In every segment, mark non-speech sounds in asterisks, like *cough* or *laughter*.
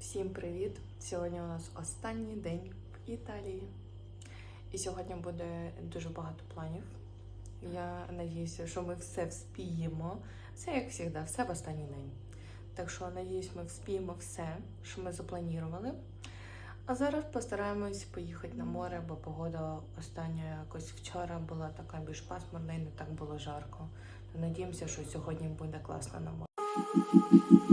Всім привіт! Сьогодні у нас останній день в Італії. І сьогодні буде дуже багато планів. Я надіюся, що ми все вспіємо. Все як завжди, все в останній день. Так що, надіюсь, ми вспіємо все, що ми запланували. А зараз постараємось поїхати на море, бо погода остання якось вчора була така більш пасмурна і не так було жарко. Надіємося, що сьогодні буде класно на морі.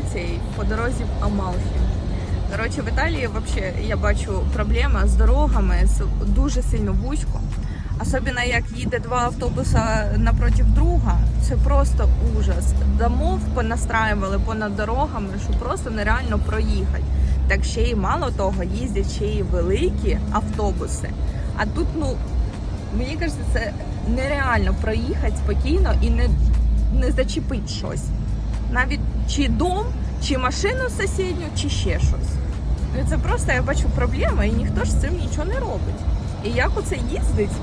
Такою по дорозі в Амалфі. Коротше, в Італії взагалі я бачу проблема з дорогами з дуже сильно вузько. Особливо як їде два автобуси напроти друга, це просто ужас. Домов понастраювали понад дорогами, що просто нереально проїхати. Так ще й мало того, їздять ще й великі автобуси. А тут, ну мені кажеться, це нереально проїхати спокійно і не не зачепить щось. Навіть чи дом, чи машину сусідню, чи ще щось. Ну, Це просто я бачу проблема, і ніхто ж з цим нічого не робить. І як оце їздить,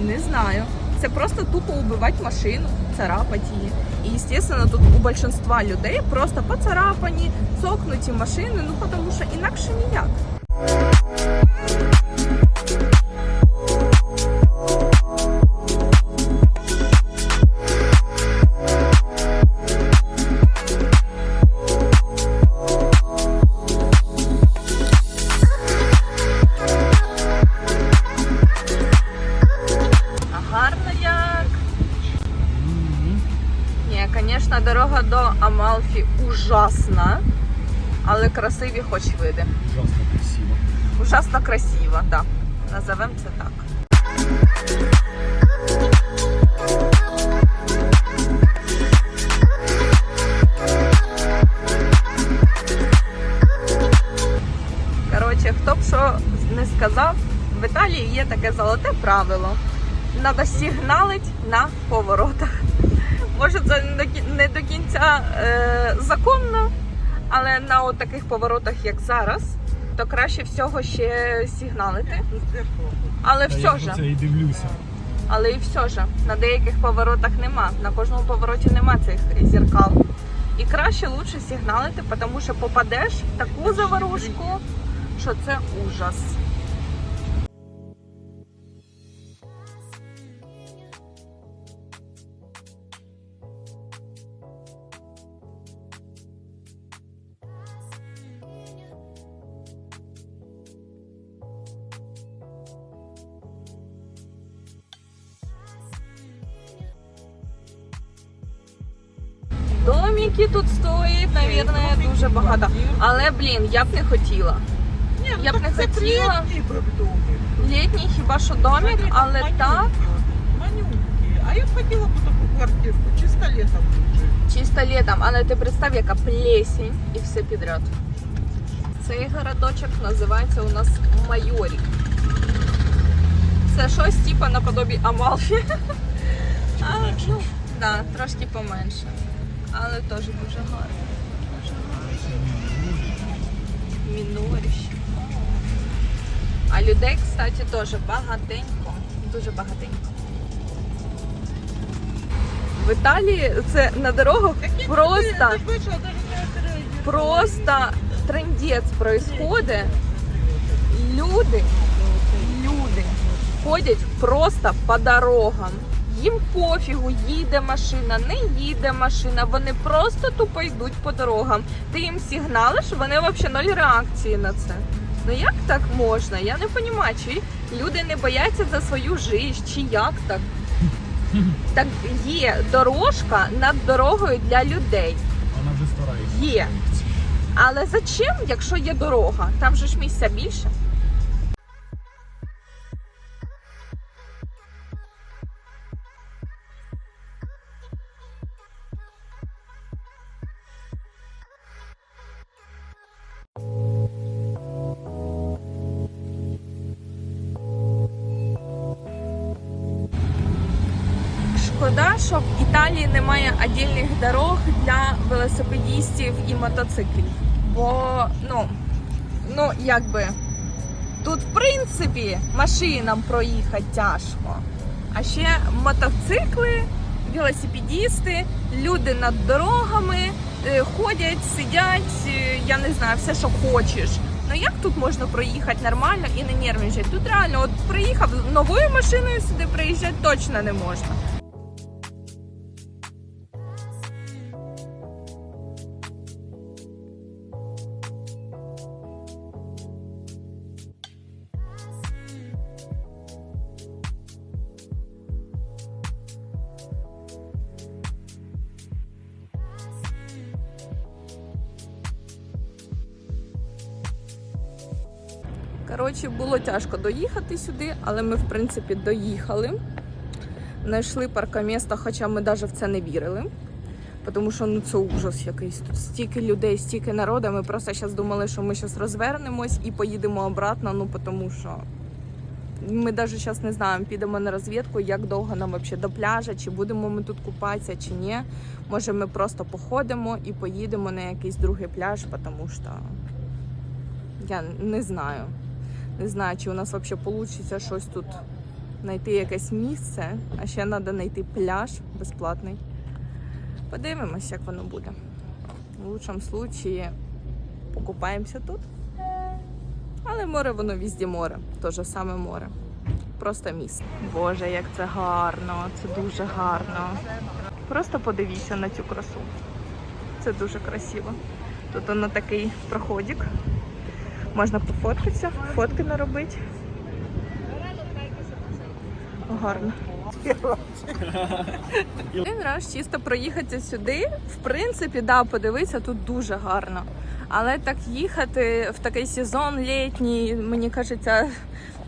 не знаю. Це просто тупо убивати машину, царапати її. І, звісно, тут у більшинства людей просто поцарапані, цокнуті машини, ну тому що інакше ніяк. Звісно, дорога до Амалфі ужасна, але красиві хоч види. Ужасно красиво. Ужасно красиво, так. Да. Назовемо це так. Коротше, хто б що не сказав, в Італії є таке золоте правило. Треба сигналити на поворотах. Може, це не до не до кінця е, законно, але на от таких поворотах, як зараз, то краще всього ще сигналити. Але Та все ж, це і дивлюся. але і все ж, на деяких поворотах нема. На кожному повороті нема цих зеркал. І краще лучше сигналити, тому що попадеш в таку заварушку, що це ужас. Блін, я б не хотіла. Я б не хотіла. Літній хіба що домик, але так, Манюнькі. А я б хотіла б таку квартирку, чисто літом жити. чисто літом. Але ти представ, яка плесень і все підряд. Цей городочок називається у нас Майорік. Це щось типу наподобі Амалфі. *laughs* А, ну, да, трошки поменше. Але теж дуже гарно. Дуже гарно. Міноріще. А людей, кстати, теж багатенько. Дуже багатенько. В Італії це на дорогах просто, просто трендець происходить. Люди, люди ходять просто по дорогам. Їм пофігу, їде машина, не їде машина. Вони просто тупо йдуть по дорогам. Ти їм сигналиш, вони взагалі ноль реакції на це. Ну як так можна? Я не розумію, чи люди не бояться за свою життя, чи як так? Так є дорожка над дорогою для людей. Вона вже стара. Є. Але зачем, якщо є дорога? Там же ж місця більше. Що в Італії немає отдільних дорог для велосипедістів і мотоциклів. Бо, ну, ну якби тут, в принципі, машинам проїхати тяжко. А ще мотоцикли, велосипедісти, люди над дорогами е, ходять, сидять, е, я не знаю, все, що хочеш. Ну як тут можна проїхати нормально і не нервничати? Тут реально, от приїхав новою машиною сюди приїжджати точно не можна. Коротше, було тяжко доїхати сюди, але ми, в принципі, доїхали. Знайшли паркомісто, хоча ми навіть в це не вірили. Тому що ну це ужас якийсь. Тут стільки людей, стільки народу. Ми просто зараз думали, що ми зараз розвернемось і поїдемо обратно. Ну тому що ми навіть зараз не знаємо, підемо на розвідку, як довго нам взагалі до пляжа, чи будемо ми тут купатися, чи ні. Може, ми просто походимо і поїдемо на якийсь другий пляж, тому що я не знаю. Не знаю, чи у нас взагалі вийде щось тут знайти якесь місце, а ще треба знайти пляж безплатний. Подивимось, як воно буде. В лучшому випадку покупаємося тут. Але море воно візді море. То же саме море. Просто місце. Боже, як це гарно, це дуже гарно. Просто подивіться на цю красу. Це дуже красиво. Тут воно такий проходик. Можна пофоткатися, фотки наробити. Гарно. Один раз чисто проїхати сюди. В принципі, да, подивитися, тут дуже гарно. Але так їхати в такий сезон літній, мені кажеться,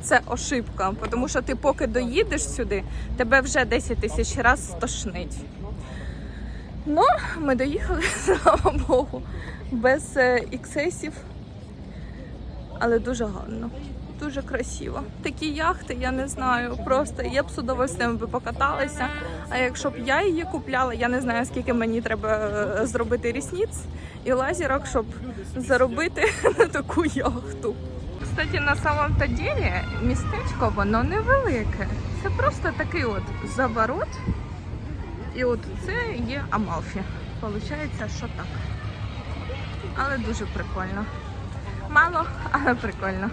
це ошибка. Тому що ти поки доїдеш сюди, тебе вже 10 тисяч разів стошнить. Ну, ми доїхали, *laughs* слава Богу, без е, іксесів але дуже гарно. Дуже красиво. Такі яхти, я не знаю. Просто я б з удовольствием би покаталася. А якщо б я її купляла, я не знаю, скільки мені треба е, зробити рісниць і лазерок, щоб заробити *laughs* на таку яхту. Кстати, на самом то ділі містечко воно невелике. Це просто такий от заворот. І от це є Амалфі. Получається, що так. Але дуже прикольно. Мало, але прикольно.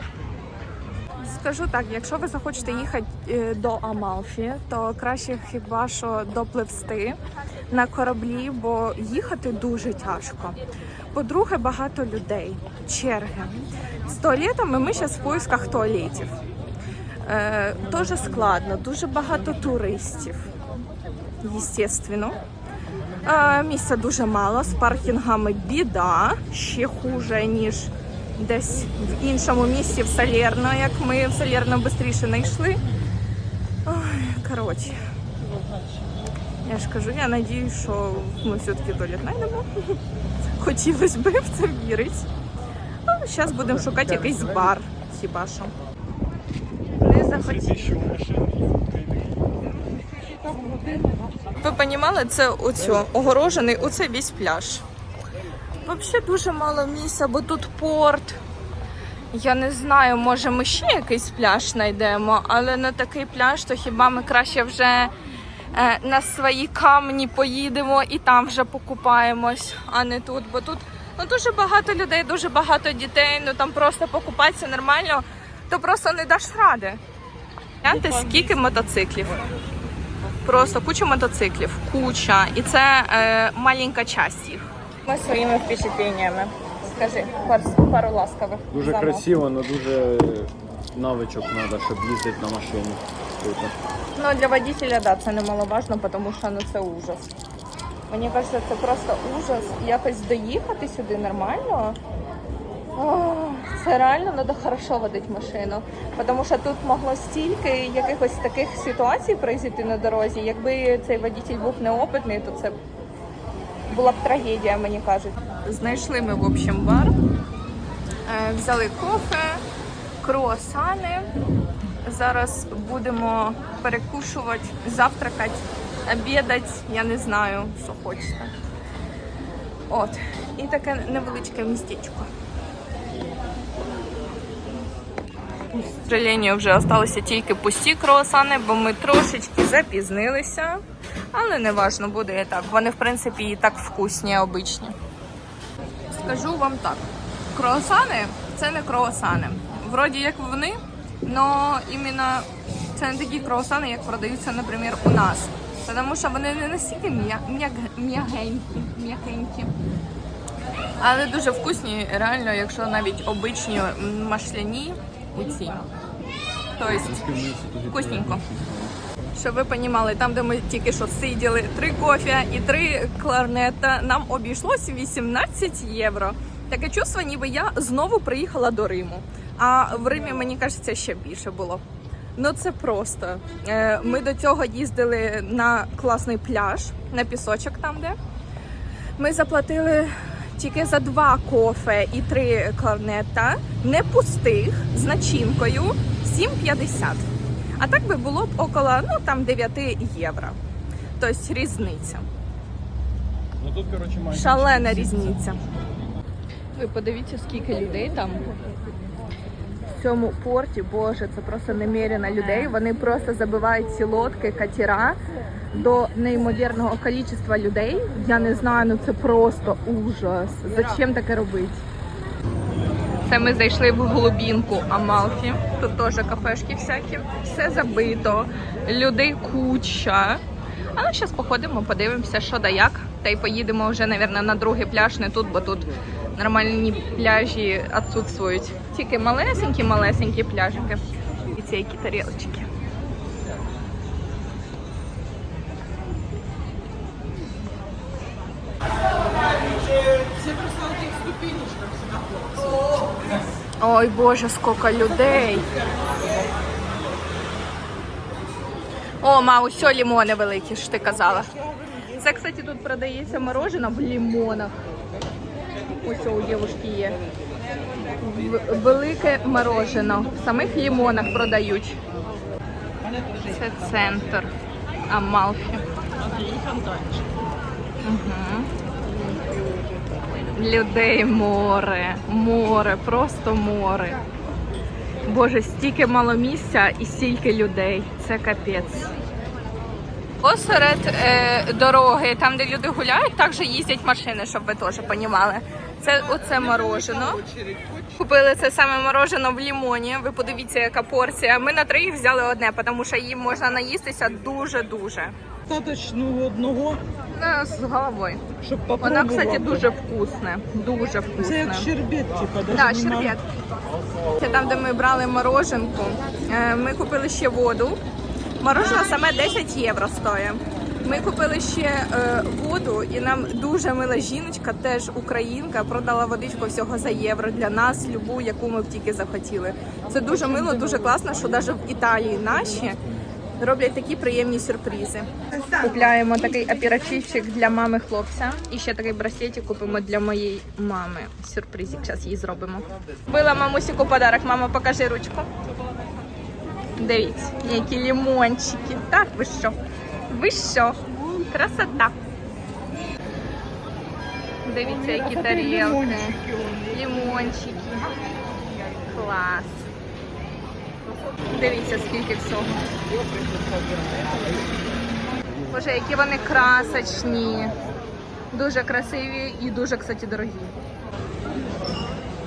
Скажу так, якщо ви захочете їхати е, до Амалфі, то краще хіба що допливсти на кораблі, бо їхати дуже тяжко. По-друге, багато людей, черги. З туалетами ми зараз в поисках туалетів. Е, дуже складно, дуже багато туристів. Естественно. Е, місця дуже мало, з паркінгами біда, ще хуже, ніж десь в іншому місці в Салерно, як ми в Салерно швидше не йшли. Ой, коротше. Я ж кажу, я надію, що ми все-таки туалет знайдемо. Хотілося б в це вірити. Ну, зараз будемо шукати якийсь бар, хіба що. Не захотіли. Ви розуміли, це оцю, огорожений оце весь пляж. Взагалі дуже мало місця, бо тут порт. Я не знаю, може ми ще якийсь пляж знайдемо, але на такий пляж, то хіба ми краще вже е, на свої камні поїдемо і там вже покупаємось, а не тут. Бо тут ну, дуже багато людей, дуже багато дітей, ну там просто покупатися нормально, то просто не даш ради. Гляньте, скільки мотоциклів. Просто куча мотоциклів, куча. І це е, маленька часть їх. Ми своїми впечатленнями. Скажи пару, пару ласкавих. Дуже замов. красиво, але дуже навичок треба, щоб їздити на машині. Круто. Ну, для водителя, да, це немаловажно, тому що ну, це ужас. Мені кажеться, це просто ужас. Якось доїхати сюди нормально. О, це реально треба хорошо водити машину. Тому що тут могло стільки якихось таких ситуацій произойти на дорозі. Якби цей водитель був неопитний, то це була б трагедія, мені кажуть. Знайшли ми, в общем, бар, Е, взяли кофе, круасани. Зараз будемо перекушувати, завтракати, обідати, я не знаю, що хочете. От. І таке невеличке містечко. Сожалению, вже залишилися тільки пусті круасани, бо ми трошечки запізнилися. Але не важно, буде і так. Вони, в принципі, і так вкусні, обичні. Скажу вам так: круасани це не круасани. Вроді як вони, але іменно це не такі круасани, як продаються, наприклад, у нас. Тому що вони не настільки м'я- м'ягенькі, м'якенькі. Але дуже вкусні, реально, якщо навіть обичні масляні у ці. Тобто, вкусненько. Щоб ви розуміли, там, де ми тільки що сиділи, три кофе і три кларнета, нам обійшлось 18 євро. Таке чувство, ніби я знову приїхала до Риму. А в Римі, мені кажеться, ще більше було. Ну це просто. Е, Ми до цього їздили на класний пляж, на пісочок там, де. Ми заплатили тільки за два кофе і три кларнета, не пустих, з начинкою 7,50. А так би було б около ну, там 9 євро. Тобто різниця. Ну тут, коротше, майже. Шалена різниця. Ви подивіться, скільки людей там. В цьому порті, боже, це просто немерено людей. Вони просто забивають ці лодки, катера до неймовірного кількості людей. Я не знаю, ну це просто ужас. Зачем таке робити? Це ми зайшли в глубінку Амалфі. Тут теж кафешки всякі. Все забито, людей куча. Але зараз походимо, подивимося, що да як. Та й поїдемо вже, мабуть, на другий пляж, не тут, бо тут нормальні пляжі відсутствують. Тільки малесенькі-малесенькі пляжики. І ці які тарілочки. Все просто на этих ступенечках всегда Ой, Боже, сколько людей. О, ма, усе лімони великі, що ти казала. Це, кстати, тут продається мороженое в лимонах. Ось у дівушки є. Велике мороженое. В самих лимонах продають. Це центр Амалфі. Угу. Людей море, море, просто море. Боже, стільки мало місця і стільки людей. Це капець. Посеред е, дороги, там, де люди гуляють, також їздять машини, щоб ви теж розуміли. Це оце морожено. Купили це саме морожено в лімоні. Ви подивіться, яка порція. Ми на троїх взяли одне, тому що їм можна наїстися дуже-дуже. Достаточно одного, З головою. щоб Вона, кстати, дуже вкусне. Дуже вкусне. Це як щербет, типа, даже Так, щербет. Це там, де ми брали мороженку. Е, Ми купили ще воду. Мороженое саме 10 євро стоїть. Ми купили ще е, воду, і нам дуже мила жіночка, теж українка, продала водичку всього за євро для нас, любу, яку ми б тільки захотіли. Це дуже мило, дуже класно, що навіть в Італії наші роблять такі приємні сюрпризи. Купляємо такий оперативчик для мами хлопця. І ще такий браслетик купимо для моєї мами. Сюрпризик зараз їй зробимо. Купила мамусіку подарок. Мама, покажи ручку. Дивіться, які лимончики. Так, ви що? Ви що? Красота. Дивіться, які тарілки. Лимончики. Лимончики. Клас. Дивіться, скільки всього. Боже, які вони красочні. Дуже красиві і дуже, кстати, дорогі.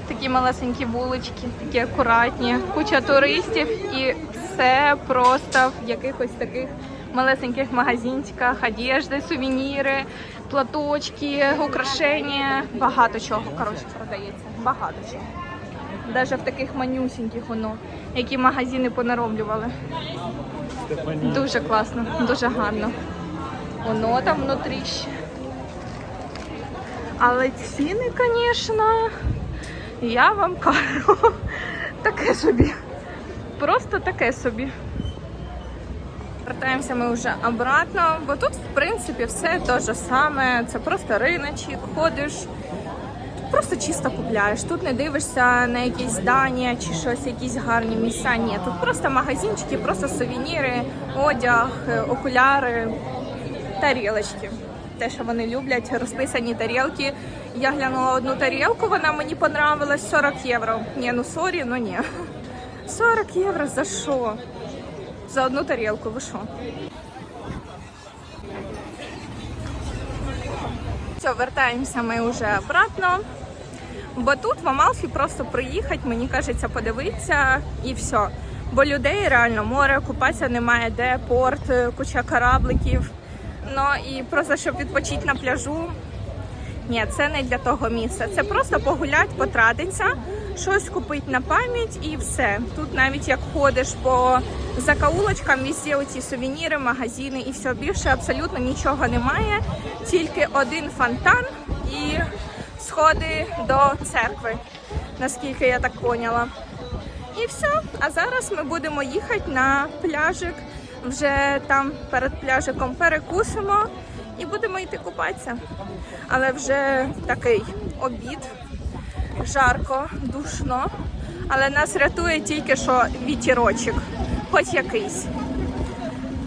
Такі малесенькі вулички, такі акуратні, куча туристів і все просто в якихось таких малесеньких магазинчиках, одежди, сувеніри, платочки, украшення. Багато чого, коротше, продається. Багато чого. Навіть в таких манюсіньких воно, які магазини понароблювали. Дуже класно, дуже гарно. Воно там внутрі ще. Але ціни, звісно, я вам кажу, *laughs* таке собі. Просто таке собі. Вертаємося ми вже обратно, бо тут, в принципі, все те ж саме. Це просто риночок, ходиш, просто чисто купляєш. Тут не дивишся на якісь здання чи щось, якісь гарні місця. Ні, тут просто магазинчики, просто сувеніри, одяг, окуляри, тарілочки. Те, що вони люблять, розписані тарілки. Я глянула одну тарілку, вона мені понравилась 40 євро. Ні, ну сорі, ну ні. *laughs* 40 євро за що? За одну тарілку, ви що? Все, вертаємося ми вже обратно. Бо тут в Амалфі просто приїхати, мені кажеться, подивитися і все. Бо людей реально море, купатися немає де, порт, куча корабликів. Ну і просто щоб відпочити на пляжу. Ні, це не для того місця. Це просто погулять, потратиться, щось купити на пам'ять і все. Тут навіть як ходиш по закаулочкам, везде оці сувеніри, магазини і все більше абсолютно нічого немає. Тільки один фонтан і сходи до церкви, наскільки я так поняла. І все. А зараз ми будемо їхати на пляжик. Вже там перед пляжиком перекусимо і будемо йти купатися. Але вже такий обід, жарко, душно. Але нас рятує тільки що вітірочок, хоч якийсь.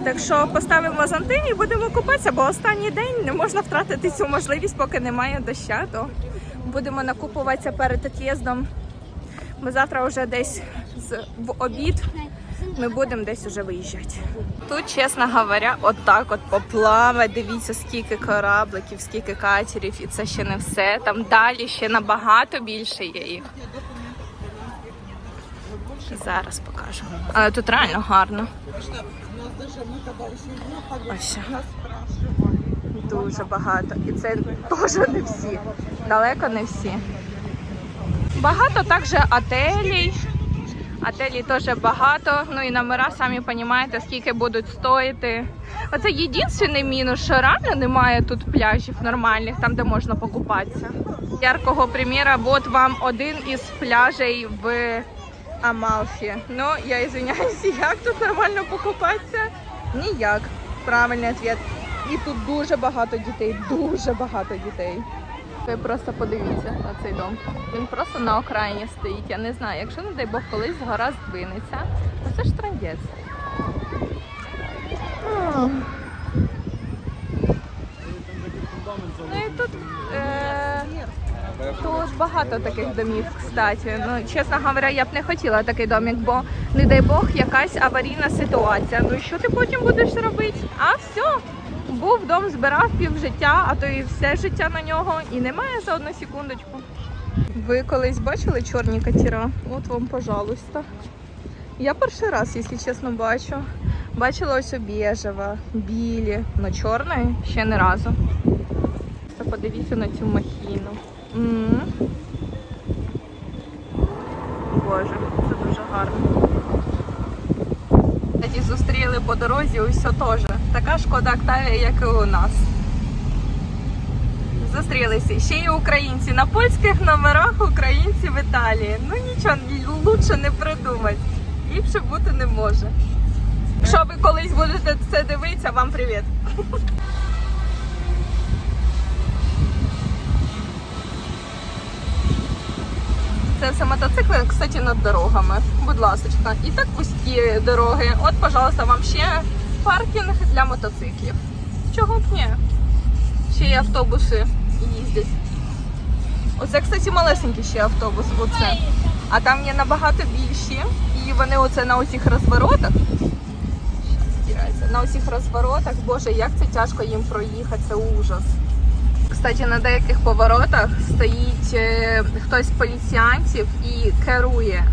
Так що поставимо зонти і будемо купатися, бо останній день не можна втратити цю можливість, поки немає доща, то будемо накупуватися перед від'їздом. Ми завтра вже десь в обід ми будемо десь уже виїжджати. Тут, чесно говоря, отак от поплавати. Дивіться, скільки корабликів, скільки катерів, і це ще не все. Там далі ще набагато більше є їх. Зараз покажу. Але тут реально гарно. Ось. Дуже багато. І це теж не всі. Далеко не всі. Багато також отелей. Отелей теж багато. Ну і номера, самі розумієте, скільки будуть стоїти. Оце єдиний мінус, що реально немає тут пляжів нормальних, там де можна покупатися. Яркого приміра, от вам один із пляжей в Амалфі. Ну, я извиняюсь, *laughs* як тут нормально покупатися? Ніяк. Правильний відповідь. І тут дуже багато дітей, дуже багато дітей. Ви просто подивіться на цей дом. Він просто на окраїні стоїть. Я не знаю, якщо, не дай Бог, колись гора здвинеться, то це ж трандець. Ну і тут, е, тут багато таких домів, кстати. Ну, чесно говоря, я б не хотіла такий домик, бо, не дай Бог, якась аварійна ситуація. Ну що ти потім будеш робити? А все. Був дом, збирав пів життя, а то і все життя на нього, і немає за одну секундочку. Ви колись бачили чорні катера? От вам, пожалуйста. Я перший раз, якщо чесно, бачу. Бачила ось біжева, білі, але чорної ще не разу. Подивіться на цю махіну. Боже, це дуже гарно. Тоді зустріли по дорозі, це теж. Така шкода Октавія, як і у нас. Зустрілися. Ще й українці. На польських номерах українці в Італії. Ну нічого, лучше не придумати. Ліпше бути не може. Якщо ви колись будете це дивитися, вам привіт. Це все мотоцикли, кстати, над дорогами. Будь ласка. І так пусті дороги. От, пожалуйста, вам ще паркінг для мотоциклів. Чого б ні? Ще й автобуси їздять. Оце, кстати, малесенький ще автобус. Оце. А там є набагато більші. І вони оце на оцих розворотах. На оцих розворотах, боже, як це тяжко їм проїхати, це ужас. Кстати, на деяких поворотах стоїть е, хтось з поліціянтів і керує,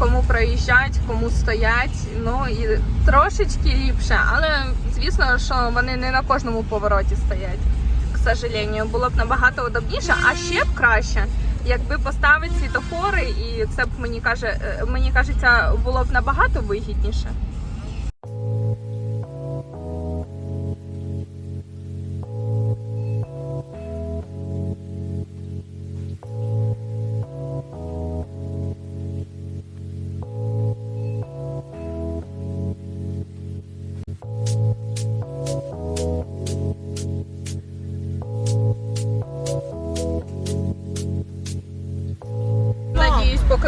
кому проїжджать, кому стоять. Ну і трошечки ліпше, але звісно, що вони не на кожному повороті стоять. К сожалению, було б набагато удобніше, а ще б краще, якби поставити світофори, і це б мені каже, е, мені кажеться, було б набагато вигідніше.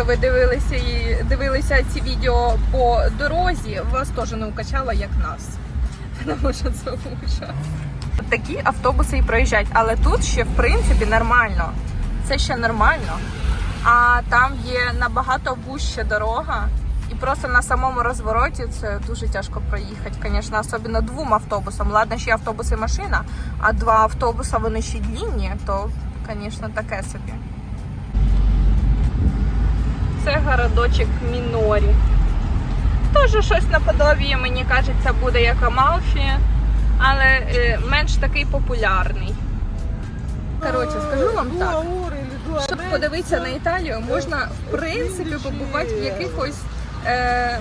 Поки ви дивилися і дивилися ці відео по дорозі, вас теж не укачало, як нас. Тому що це ужас. Такі автобуси і проїжджають, але тут ще в принципі нормально. Це ще нормально. А там є набагато вужча дорога, і просто на самому розвороті це дуже тяжко проїхати. Звісно, особливо двом автобусам. Ладно, ще автобус і машина, а два автобуса вони ще длінні, то, звісно, таке собі. Це городочок Мінорі. Теж щось наподобі, мені кажеться, буде як Амалфі, але е, менш такий популярний. Коротше, скажу вам так. Щоб подивитися на Італію, можна в принципі побувати в якихось е,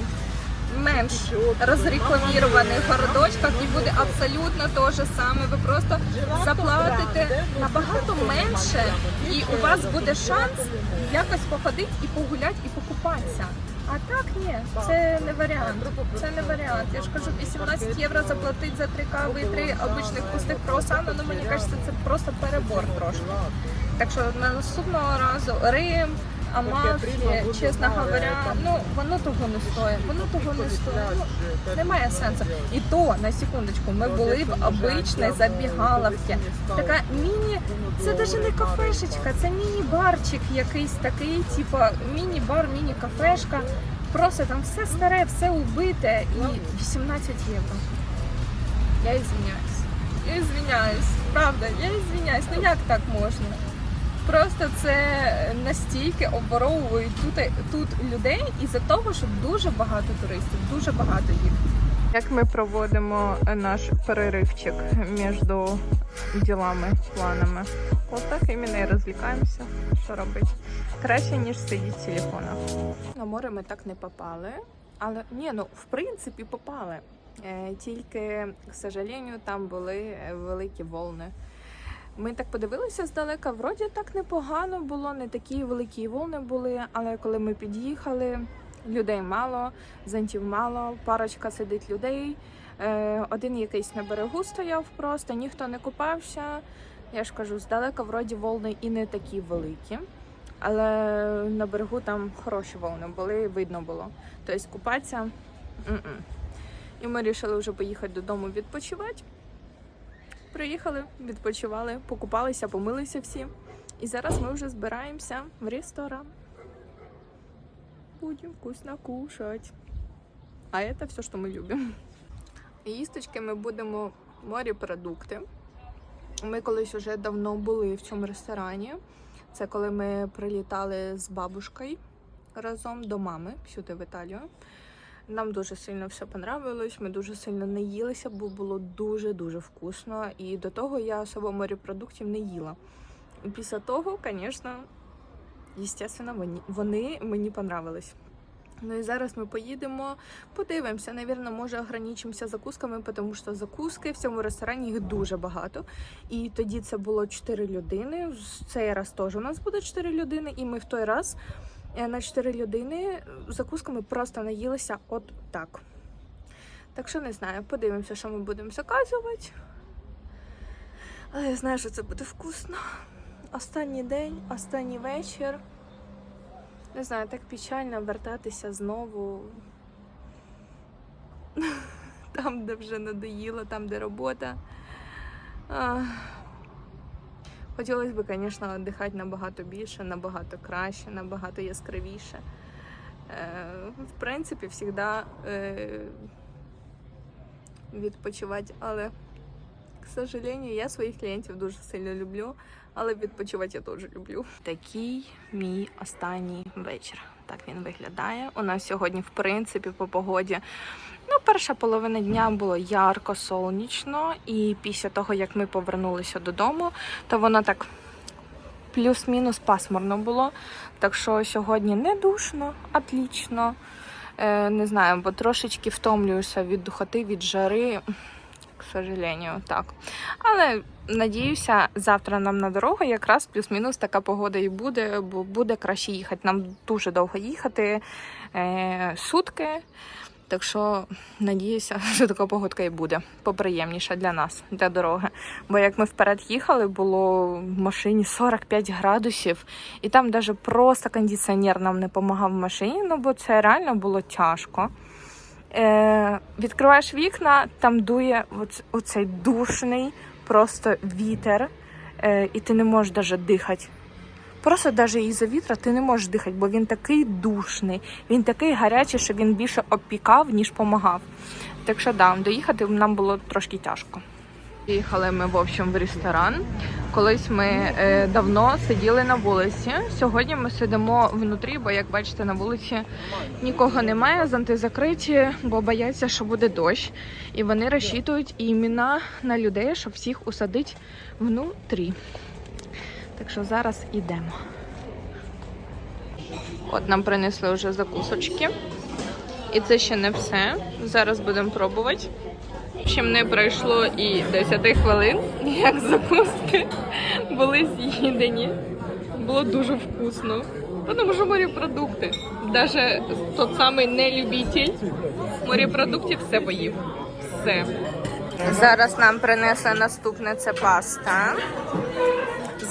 менш розрекламірованих городочках і буде абсолютно те ж саме. Ви просто заплатите набагато менше, і у вас буде шанс якось походити і погуляти, і покупатися. А так ні, це не варіант. Це не варіант. Я ж кажу, 18 євро заплатити за три кави і три обичних пустих круасана, ну мені кажеться, це просто перебор трошки. Так що на наступного разу Рим, Амафі, чесно говоря, ну воно того не стоїть. Воно того не стоїть. Ну, немає сенсу. І то на секундочку, ми були в обичній забігаловці. Така міні, це навіть не кафешечка, це міні-барчик якийсь такий, типу міні-бар, міні-кафешка. Просто там все старе, все убите і 18 євро. Я извиняюсь. Я извиняюсь. Правда, я извиняюсь. Ну як так можна? Просто це настільки обворовують тут, тут людей із-за того, що дуже багато туристів, дуже багато їх. Як ми проводимо наш переривчик між ділами, планами? Отак іменно і розвлікаємося. Що робити? Краще, ніж сидіти в телефонах. На море ми так не попали, але ні, ну в принципі попали. Е, Тільки, к сожалению, там були е, великі волни. Ми так подивилися здалека, вроді так непогано було, не такі великі волни були, але коли ми під'їхали, людей мало, зонтів мало, парочка сидить людей. Е, Один якийсь на берегу стояв просто, ніхто не купався. Я ж кажу, здалека вроді волни і не такі великі. Але на берегу там хороші волни були, видно було. Тобто купатися. І ми вирішили вже поїхати додому відпочивати. Приїхали, відпочивали, покупалися, помилися всі. І зараз ми вже збираємося в ресторан. Будемо вкусно кушать. А це все, що ми любимо. Їсточки ми будемо морепродукти. Ми колись вже давно були в цьому ресторані. Це коли ми прилітали з бабушкою разом до мами сюди в Італію. Нам дуже сильно все понравилось, ми дуже сильно наїлися, бо було дуже-дуже вкусно. І до того я особо морепродуктів не їла. Після того, звісно, звісно, вони, мені понравились. Ну і зараз ми поїдемо, подивимося. Навірно, може ограничимося закусками, тому що закуски в цьому ресторані їх дуже багато. І тоді це було 4 людини. В цей раз теж у нас буде 4 людини, і ми в той раз на 4 людини закусками просто наїлися от так. Так що не знаю, подивимося, що ми будемо заказувати. Але я знаю, що це буде вкусно. Останній день, останній вечір. Не знаю, так печально вертатися знову. *laughs* Там, де вже надоїло, там, де робота. Хотілося б, звісно, віддихати набагато більше, набагато краще, набагато яскравіше. Е, в принципі, завжди е, відпочивати, але, к сожалению, я своїх клієнтів дуже сильно люблю, але відпочивати я теж люблю. Такий мій останній вечір. так він виглядає. У нас сьогодні, в принципі, по погоді. Ну, перша половина дня було ярко, сонячно, і після того, як ми повернулися додому, то воно так плюс-мінус пасмурно було. Так що сьогодні не душно, отлично. Е, не знаю, бо трошечки втомлююся від духоти, від жари. К сожалению, так. Але надіюся, завтра нам на дорогу якраз плюс-мінус така погода і буде, бо буде краще їхати. Нам дуже довго їхати е, сутки. Так що надіюся, *laughs* що така погодка і буде поприємніша для нас, для дороги. Бо як ми вперед їхали, було в машині 45 градусів, і там навіть просто кондиціонер нам не допомагав в машині, ну бо це реально було тяжко. Е, відкриваєш вікна, там дує оц- оцей душний просто вітер, е, і ти не можеш навіть дихати. Просто навіть із-за вітра ти не можеш дихати, бо він такий душний, він такий гарячий, що він більше обпікав, ніж помагав. Так що да, доїхати нам було трошки тяжко. Їхали ми в общем в ресторан. Колись ми е, давно сиділи на вулиці. Сьогодні ми сидимо внутрі, бо як бачите, на вулиці нікого немає, зонти закриті, бо бояться, що буде дощ. І вони розчитують імена на людей, щоб всіх усадити внутрі. Так що зараз йдемо. От нам принесли вже закусочки. І це ще не все. Зараз будемо пробувати. В общем, не пройшло і 10 хвилин, як закуски були з'їдені. Було дуже вкусно. Тому що морепродукти. Навіть тот самий нелюбитель морепродуктів все поїв. Все. Зараз нам принесли наступне це паста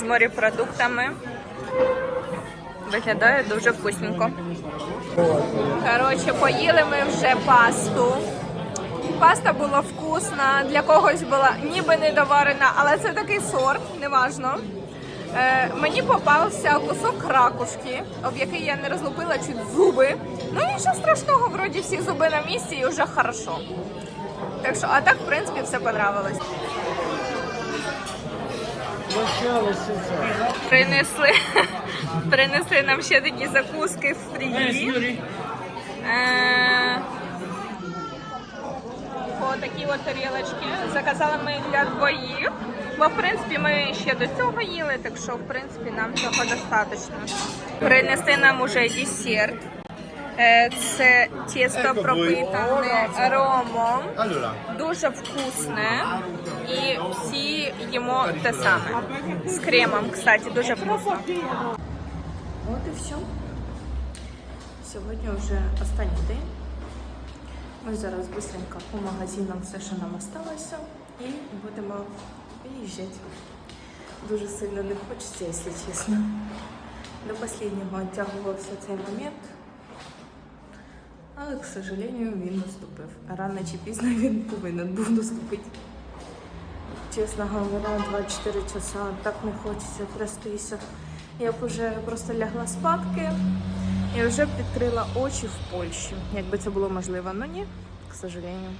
з морепродуктами. Виглядає дуже вкусненько. Коротше, поїли ми вже пасту. Паста була вкусна, для когось була ніби недоварена, але це такий сорт, неважно. Е, мені попався кусок ракушки, об який я не розлупила чуть зуби. Ну нічого страшного, вроді всі зуби на місці і вже хорошо. Так що, а так, в принципі, все понравилось. Принесли, *laughs* принесли нам ще такі закуски фрі. Е, такі от тарілочки. Заказали ми їх для двоїх. Бо, в принципі, ми ще до цього їли, так що, в принципі, нам цього достатньо. Принесли нам уже десерт. Е, Це тісто пропитане ромом. Дуже вкусне. І всі їмо те саме. З кремом, кстати, дуже вкусно. От і все. Сьогодні вже останній день. Ми зараз швидко по магазинам все, що нам залишилося, і будемо виїжджати. Дуже сильно не хочеться, якщо чесно. До останнього оттягувався цей момент. Але, к сожалению, він наступив. Рано чи пізно він повинен був наступити. Чесно говоря, 24 часа так не хочеться трястися. Я б вже просто лягла спадки і вже б відкрила очі в Польщі, якби це було можливо. але ні, к сожалению.